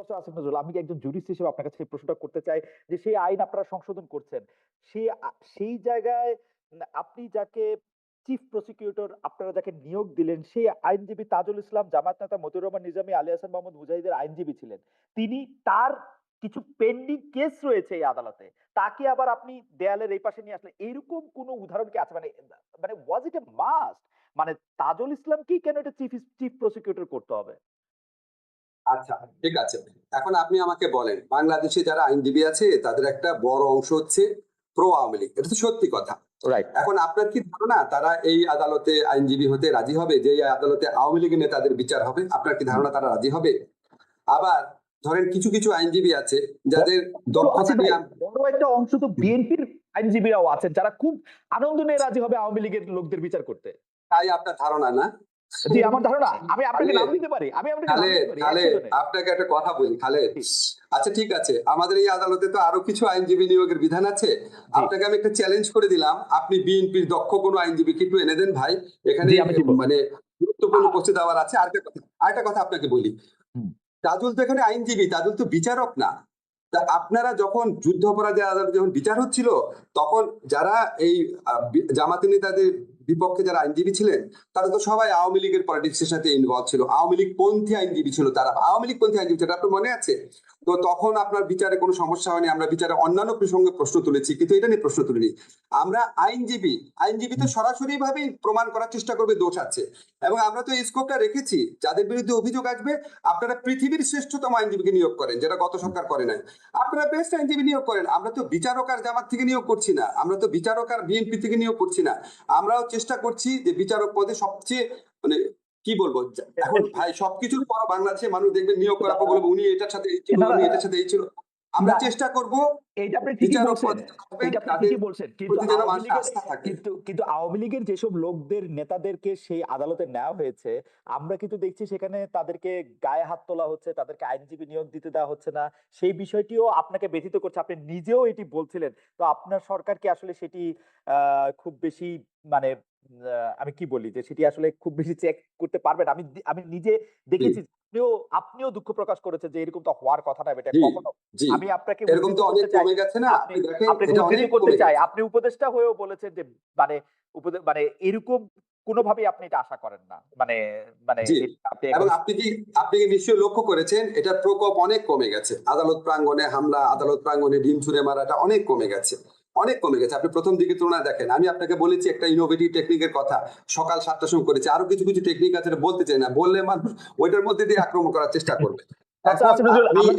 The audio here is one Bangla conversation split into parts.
প্রফেসর আসিফ নজরুল, আমি একজন জুরিস্ট হিসেবে আপনার কাছে প্রশ্নটা করতে চাই যে সেই আইন আপনারা সংশোধন করছেন, সেই সেই জায়গায় আপনি যাকে চিফ প্রসিকিউটর আপনারা যাকে নিয়োগ দিলেন, সেই আইনজীবী তাজুল ইসলাম, জামাত নেতা রহমান নিজামী, আলী হাসান মোহাম্মদ মুজাহিদের আইনজীবী ছিলেন। তিনি তার কিছু পেন্ডিং কেস রয়েছে এই আদালতে। তাকে আবার আপনি দেয়ালের এই পাশে নিয়ে আসলেন। এরকম কোনো উদাহরণ কি আছে? মানে মানে ওয়াজ ইট এ মাস্ট মানে তাজুল ইসলাম কি কেন এটা চিফ চিফ প্রসিকিউটর করতে হবে? আচ্ছা ঠিক আছে। এখন আপনি আমাকে বলেন বাংলাদেশে যারা আইনজীবী আছে তাদের একটা বড় অংশ হচ্ছে প্রো আওয়ামী লীগ। এটা তো সত্যি কথা। রাইট এখন আপনার কি ধারণা? তারা এই আদালতে আইনজীবী হতে রাজি হবে? যে আদালতে আওয়ামী লীগের নেতাদের বিচার হবে আপনার কি ধারণা তারা রাজি হবে? আবার ধরেন কিছু কিছু আইনজীবী আছে যাদের দক্ষতা বড় একটা অংশ তো বিএনপির আইনজীবীরাও আছেন যারা খুব আনন্দ নিয়ে রাজি হবে আওয়ামী লীগের লোকদের বিচার করতে। তাই আপনার ধারণা না? জি আমার ধারণা আমি আপনাকে নাম দিতে পারি আমি আপনাকে খালেদ। আপনাকে একটা কথা বলি খালেদ আচ্ছা ঠিক আছে আমাদের এই আদালতে তো আরও কিছু আইনজীবী নিয়োগের বিধান আছে আপনাকে আমি একটা চ্যালেঞ্জ করে দিলাম আপনি বিএনপির দক্ষ কোনো আইনজীবীকে একটু এনে দেন ভাই এখানে। মানে গুরুত্বপূর্ণ উপস্থিত দেওয়ার আছে আরেকটা কথা আরেকটা কথা আপনাকে বলি। তাজুল তো এখানে আইনজীবী তাজুল তো বিচারক না তা আপনারা যখন যুদ্ধ অপরাধের আদালতে যখন বিচার হচ্ছিল তখন যারা এই জামাতি নেতাদের বিপক্ষে যারা আইনজীবী ছিলেন, তারা তো সবাই আওয়ামী লীগের পলিটিক্সের সাথে ইনভলভ ছিল। আওয়ামী লীগ পন্থী আইনজীবী ছিল তারা। আওয়ামী লীগ পন্থী আইনজীবী ছিল আপনার মনে আছে? তো তখন আপনার বিচারে কোনো সমস্যা হয়নি আমরা বিচারে অন্যান্য প্রসঙ্গে প্রশ্ন তুলেছি কিন্তু এটা নিয়ে প্রশ্ন তুলিনি। আমরা আইনজীবী আইনজীবী তো সরাসরি ভাবেই প্রমাণ করার চেষ্টা করবে দোষ আছে। এবং আমরা তো এই স্কোপটা রেখেছি যাদের বিরুদ্ধে অভিযোগ আসবে আপনারা পৃথিবীর শ্রেষ্ঠতম আইনজীবীকে নিয়োগ করেন যেটা গত সরকার করে নাই। আপনারা বেস্ট আইনজীবী নিয়োগ করেন আমরা তো বিচারক আর জামাত থেকে নিয়োগ করছি না আমরা তো বিচারক আর বিএনপি থেকে নিয়োগ করছি না। আমরাও চেষ্টা করছি যে বিচারক পদে সবচেয়ে কি বলব? এখন ভাই সবকিছুর পর বাংলাদেশে মানুষ দেখবে নিয়োগ পর বলব উনি এটার সাথে এই ছিল উনি এটার সাথে এই ছিল। আমরা চেষ্টা করব এইটা আপনি ঠিকই বলছেন। এইটা আপনি ঠিকই বলছেন। কিন্তু কিন্তু কিন্তু আওয়ামী লীগের যেসব লোকদের নেতাদেরকে সেই আদালতে নেওয়া হয়েছে আমরা কিন্তু দেখছি সেখানে তাদেরকে গায়ে হাত তোলা হচ্ছে তাদেরকে আইনজীবী নিয়োগ দিতে দেওয়া হচ্ছে না। সেই বিষয়টিও আপনাকে ব্যথিত করছে। আপনি নিজেও এটি বলছিলেন। তো আপনার সরকার কি আসলে সেটি আহ, খুব বেশি মানে আমি কি বলি যে সেটি আসলে খুব বেশি চেক করতে পারবেন। আমি আমি নিজে দেখেছি আপনিও আপনিও দুঃখ প্রকাশ করেছেন যে এরকম তো হওয়ার কথা না এটা কখনো আমি আপনাকে এরকম তো অনেক কমে গেছে না? আপনি আপনি করতে চাই। আপনি উপদেষ্টা হয়েও বলেছেন যে মানে মানে এরকম কোনোভাবেই আপনি এটা আশা করেন না। মানে মানে আপনি এবং আপনি কি আপনি কি নিশ্চয়ই লক্ষ্য করেছেন? এটার প্রকোপ অনেক কমে গেছে। আদালত প্রাঙ্গণে হামলা আদালত প্রাঙ্গণে ডিম ছুড়ে মারাটা অনেক কমে গেছে। অনেক কমে গেছে। আপনি প্রথম দিকে তুলনায় দেখেন। আমি আপনাকে বলেছি একটা ইনোভেটিভ টেকনিকের কথা। সকাল সাতটার সময় করেছি। আরও কিছু কিছু টেকনিক আছে বলতে চাই না। বললে মানুষ ওইটার মধ্যে দিয়ে আক্রমণ করার চেষ্টা করবে। আচ্ছা আচ্ছা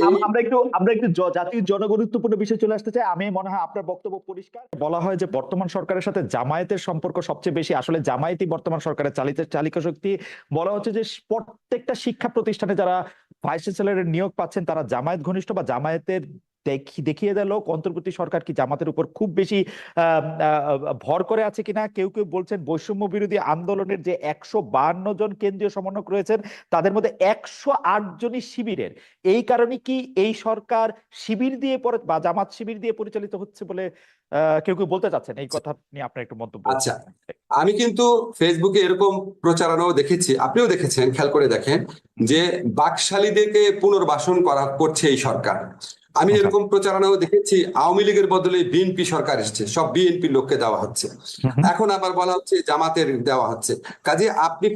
আমরা- একটু আমরা একটু জাতির জনগুরুত্বপূর্ণ বিষয় চলে আসতে চাই। আমি মনে হয় আপনার বক্তব্য পরিষ্কার। বলা হয় যে বর্তমান সরকারের সাথে জামায়াতের সম্পর্ক সবচেয়ে বেশি। আসলে জামায়াতই বর্তমান সরকারের চালিত চালিকা শক্তি। বলা হচ্ছে যে প্রত্যেকটা শিক্ষা প্রতিষ্ঠানে যারা ভাইস চ্যান্সেলরের নিয়োগ পাচ্ছেন তারা জামায়াত ঘনিষ্ঠ বা জামায়াতের দেখিয়ে দিল অন্তর্বর্তী সরকার কি জামাতের উপর খুব বেশি ভর করে আছে কিনা? কেউ কেউ বলছেন বৈষম্য বিরোধী আন্দোলনের যে একশো বাহান্ন জন কেন্দ্রীয় সমন্বয়ক রয়েছেন তাদের মধ্যে একশো আট জনই শিবিরের। এই কারণে কি এই সরকার শিবির দিয়ে পরে বা জামাত শিবির দিয়ে পরিচালিত হচ্ছে বলে আহ, কেউ কেউ বলতে চাচ্ছেন? এই কথা নিয়ে আপনার একটু মন্তব্য আচ্ছা আমি কিন্তু ফেসবুকে এরকম প্রচারণাও দেখেছি আপনিও দেখেছেন খেয়াল করে দেখেন যে বাকশালীদেরকে পুনর্বাসন করা করছে এই সরকার। আমি আচ্ছা। এরকম প্রচারণাও দেখেছি আওয়ামী লীগের বদলে বিএনপি সরকার এসেছে সব বিএনপি লোককে দেওয়া হচ্ছে। এখন আবার বলা হচ্ছে জামাতের দেওয়া হচ্ছে। কাজে আপনি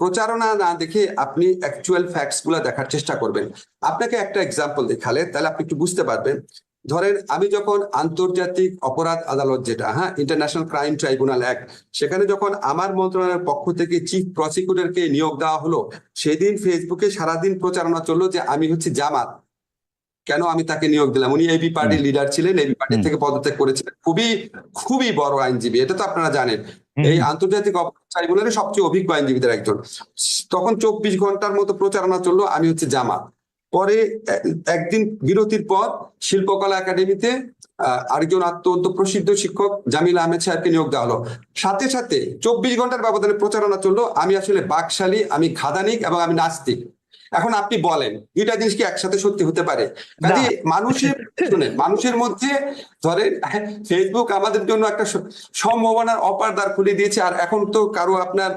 প্রচারণা না দেখে আপনি অ্যাকচুয়াল ফ্যাক্টসগুলা দেখার চেষ্টা করবেন। আপনাকে একটা এক্সাম্পল দেখালে তাহলে আপনি একটু বুঝতে পারবেন। ধরেন আমি যখন আন্তর্জাতিক অপরাধ আদালত যেটা হ্যাঁ ইন্টারন্যাশনাল ক্রাইম ট্রাইব্যুনাল অ্যাক্ট সেখানে যখন আমার মন্ত্রণালয়ের পক্ষ থেকে চিফ প্রসিকিউটরকে নিয়োগ দেওয়া হলো সেদিন ফেসবুকে সারাদিন প্রচারণা চলল যে আমি হচ্ছে জামাত। কেন আমি তাকে নিয়োগ দিলাম? উনি এবি পার্টির লিডার ছিলেন এবি পার্টি থেকে পদত্যাগ করেছিলেন। খুবই খুবই বড় আইনজীবী এটা তো আপনারা জানেন। এই আন্তর্জাতিক অপরাধ ট্রাইব্যুনালের সবচেয়ে অভিজ্ঞ আইনজীবীদের একজন। তখন চব্বিশ ঘণ্টার মতো প্রচারণা চলল আমি হচ্ছে জামা পরে একদিন বিরতির পর শিল্পকলা একাডেমিতে আরেকজন অত্যন্ত প্রসিদ্ধ শিক্ষক জামিল আহমেদ সাহেবকে নিয়োগ দেওয়া হলো। সাথে সাথে চব্বিশ ঘণ্টার ব্যবধানে প্রচারণা চলল আমি আসলে বাকশালী আমি খাদানিক এবং আমি নাস্তিক। এখন আপনি বলেন দুইটা জিনিস কি একসাথে সত্যি হতে পারে? কাজে মানুষের শুনেন মানুষের মধ্যে ধরেন ফেসবুক আমাদের জন্য একটা সম্ভাবনার অপার দ্বার খুলে দিয়েছে আর এখন তো কারও আপনার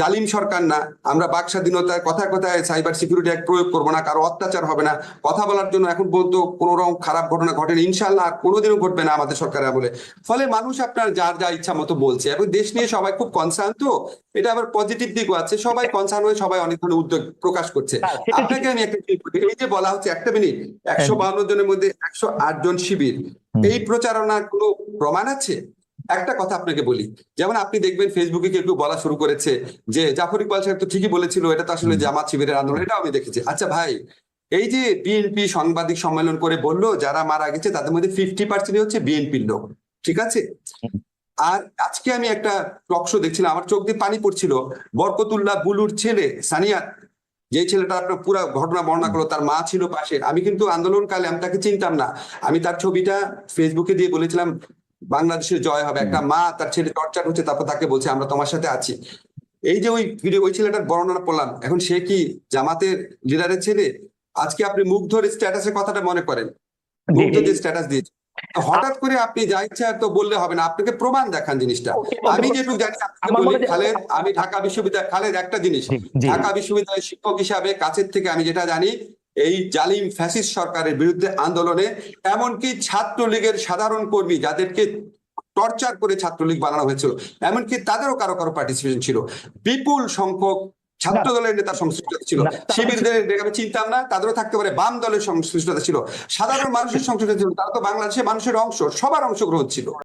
জালিম সরকার না। আমরা বাক স্বাধীনতায় কথায় কথায় সাইবার সিকিউরিটি অ্যাক্ট প্রয়োগ করব না কারও অত্যাচার হবে না। কথা বলার জন্য এখন পর্যন্ত কোনো রকম খারাপ ঘটনা ঘটেনি। ইনশাল্লাহ আর কোনোদিনও ঘটবে না আমাদের সরকারের আমলে। ফলে মানুষ আপনার যার যা ইচ্ছা মতো বলছে। এবং দেশ নিয়ে সবাই খুব কনসার্ন তো। এটা আবার পজিটিভ দিকও আছে। সবাই কনসার্ন হয়ে সবাই অনেক ধরনের উদ্যোগ প্রকাশ করছে। আপনাকে আমি একটা এই যে বলা হচ্ছে একটা মিনিট একশো বাহান্ন জনের মধ্যে একশো আট জন শিবির। এই প্রচারণার কোনো প্রমাণ আছে? একটা কথা আপনাকে বলি যেমন আপনি দেখবেন ফেসবুকে কেউ কেউ বলা শুরু করেছে যে জাফর ইকবাল সাহেব তো ঠিকই বলেছিল এটা তো আসলে জামাত শিবিরের আন্দোলন এটাও আমি দেখেছি। আচ্ছা ভাই এই যে বিএনপি সাংবাদিক সম্মেলন করে বলল যারা মারা গেছে তাদের মধ্যে ফিফটি পার্সেন্ট হচ্ছে বিএনপির লোক ঠিক আছে? আর আজকে আমি একটা টক শো দেখছিলাম আমার চোখ দিয়ে পানি পড়ছিল বরকতুল্লাহ বুলুর ছেলে সানিয়া যে ছেলেটা আপনার পুরো ঘটনা বর্ণনা করল, তার মা ছিল পাশে। আমি কিন্তু আন্দোলনকালে আমি তাকে চিনতাম না। আমি তার ছবিটা ফেসবুকে দিয়ে বলেছিলাম বাংলাদেশের জয় হবে। একটা মা, তার ছেলে টর্চার হচ্ছে, তারপর তাকে বলছে, আমরা তোমার সাথে আছি। এই যে ওই ভিডিও ওই ছেলেটার বর্ণনা পড়লাম, এখন সে কি জামাতের লিডারের ছেলে? আজকে আপনি মুগ্ধর স্ট্যাটাসের কথাটা মনে করেন। মুগ্ধ যে স্ট্যাটাস দিয়েছে। হঠাৎ করে আপনি যা ইচ্ছা তো বললে হবে না আপনাকে প্রমাণ দেখান জিনিসটা। আমি যেটুকু জানি আপনাকে বলি খালেদ আমি ঢাকা বিশ্ববিদ্যালয় খালেদ একটা জিনিস। ঢাকা বিশ্ববিদ্যালয়ের শিক্ষক হিসাবে কাছের থেকে আমি যেটা জানি এই জালিম ফ্যাসিস সরকারের বিরুদ্ধে আন্দোলনে এমনকি ছাত্রলীগের সাধারণ কর্মী যাদেরকে টর্চার করে ছাত্রলীগ বানানো হয়েছিল এমনকি তাদেরও কারও কারও পার্টিসিপেশন ছিল। বিপুল সংখ্যক ছাত্র দলের নেতার সংশ্লিষ্টতা ছিল। শিবিরদের আমি চিনতাম না তাদেরও থাকতে পারে বাম দলের সংশ্লিষ্টতা ছিল। সাধারণ মানুষের সংশ্লিষ্টতা ছিল তারা তো বাংলাদেশের মানুষের অংশ সবার অংশগ্রহণ ছিল।